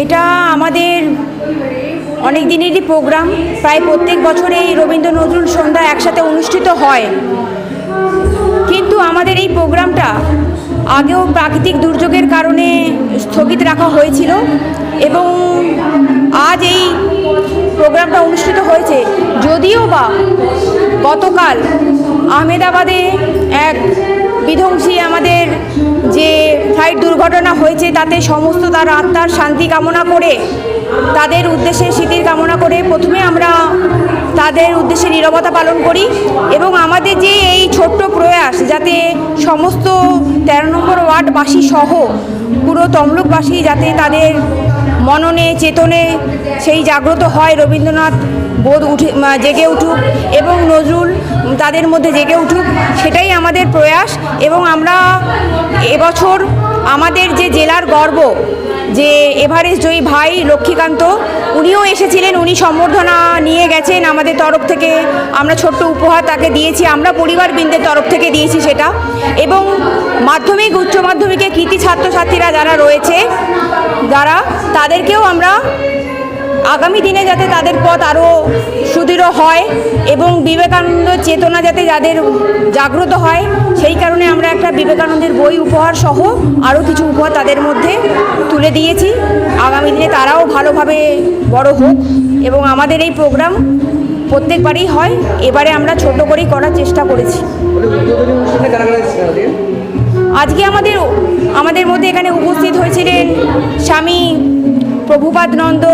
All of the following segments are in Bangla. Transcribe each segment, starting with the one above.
এটা আমাদের অনেক দিনেরই প্রোগ্রাম প্রায় প্রত্যেক বছরে এই রবীন্দ্র নজরুল সন্ধ্যা একসাথে অনুষ্ঠিত হয়। কিন্তু আমাদের এই প্রোগ্রামটা আগেও প্রাকৃতিক দুর্যোগের কারণে স্থগিত রাখা হয়েছিল এবং আজ এই প্রোগ্রামটা অনুষ্ঠিত হয়েছে। যদিও বা গতকাল আহমেদাবাদে এক বিধ্বংসী আমাদের ফ্লাইট দুর্ঘটনা হয়েছে তাতে সমস্ত তার আত্মার শান্তি কামনা করে, তাদের উদ্দেশ্যে স্মৃতির কামনা করে প্রথমে আমরা তাদের উদ্দেশ্যে নীরবতা পালন করি এবং আমাদের যে এই ছোট্ট প্রয়াস যাতে সমস্ত তেরো নম্বর ওয়ার্ডবাসী সহ পুরো তমলুকবাসী যাতে তাদের মননে, চেতনে সেই জাগ্রত হয়, রবীন্দ্রনাথ বোধ উঠে জেগে উঠুক এবং নজরুল তাদের মধ্যে জেগে উঠুক, সেটাই আমাদের প্রয়াস এবং আমরা এবছর আমাদের যে জেলার গর্ব, যে এভারেস্ট জয়ী ভাই লক্ষ্মীকান্ত, উনিও এসেছিলেন, উনি সম্বর্ধনা নিয়ে গেছেন আমাদের তরফ থেকে। আমরা ছোট্ট উপহার তাকে দিয়েছি, আমরা পরিবারবৃন্দের তরফ থেকে দিয়েছি সেটা। এবং মাধ্যমিক, উচ্চ মাধ্যমিকে কৃতি ছাত্রছাত্রীরা যারা রয়েছে, যারা, তাদেরকেও আমরা আগামী দিনে যাতে তাদের পথ আরও সুদৃঢ় হয় এবং বিবেকানন্দ চেতনা যাতে যাদের জাগ্রত হয়, সেই কারণে আমরা একটা বিবেকানন্দের বই উপহার সহ আরও কিছু উপহার তাদের মধ্যে তুলে দিয়েছি আগামী দিনে তারাও ভালোভাবে বড় হোক এবং আমাদের এই প্রোগ্রাম প্রত্যেকবারই হয় এবারে আমরা ছোট করেই করার চেষ্টা করেছি? আজকে আমাদের আমাদের মধ্যে এখানে উপস্থিত হয়েছিলেন স্বামী প্রভুপাদ নন্দ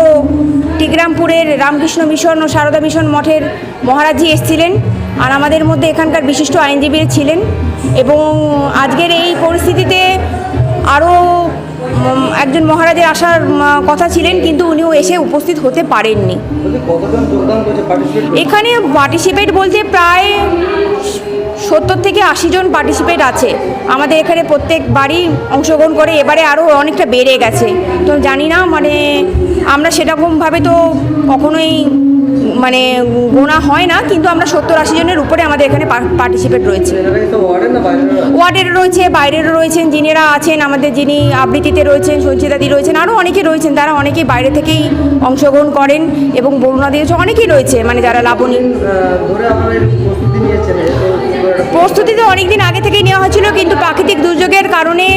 টিগ্রামপুরের রামকৃষ্ণ মিশন ও সারদা মিশন মঠের মহারাজজি এসেছিলেন আর আমাদের মধ্যে এখানকার বিশিষ্ট আইনজীবী ছিলেন এবং আজকের এই পরিস্থিতিতে আরও একজন মহারাজের আসার কথা ছিলেন, কিন্তু উনিও এসে উপস্থিত হতে পারেননি। এখানে পার্টিসিপেট বলতে প্রায় সত্তর থেকে আশি জন পার্টিসিপেট আছে। আমাদের এখানে প্রত্যেক বাড়ি অংশগ্রহণ করে, এবারে আরও অনেকটা বেড়ে গেছে। তো জানি না মানে আমরা সেরকমভাবে তো কখনোই মানে গোনা হয় না, কিন্তু আমরা সত্তর আশি জনের উপরে আমাদের এখানে পার্টিসিপেট রয়েছে। ওয়ার্ডের রয়েছে বাইরেরও রয়েছেন, যিনিরা আছেন, আমাদের যিনি আবৃত্তিতে রয়েছেন সঞ্চিতাদি রয়েছেন আরও অনেকে রয়েছেন, তারা অনেকেই বাইরে থেকেই অংশগ্রহণ করেন এবং বরুণাদি হচ্ছে অনেকেই রয়েছে মানে যারা লাবণী প্রস্তুতি তো অনেক দিন আগে থেকেই নেওয়া হয়েছিল কিন্তু প্রাকৃতিক দুর্যোগের কারণে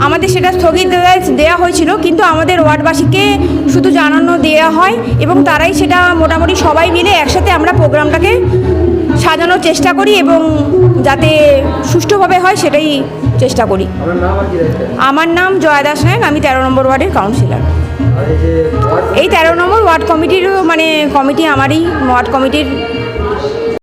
আমাদের সেটা স্থগিত দেওয়া- হয়েছিল কিন্তু আমাদের ওয়ার্ডবাসীকে শুধু জানানো দেওয়া হয় এবং তারাই সেটা মোটামুটি সবাই মিলে একসাথে আমরা প্রোগ্রামটাকে সাজানোর চেষ্টা করি এবং যাতে সুষ্ঠুভাবে হয় সেটাই চেষ্টা করি। আমার নাম জয়া দাস নায়ক আমি তেরো নম্বর ওয়ার্ডের কাউন্সিলর। এই এই তেরো নম্বর ওয়ার্ড কমিটিরও মানে কমিটি আমারই ওয়ার্ড কমিটির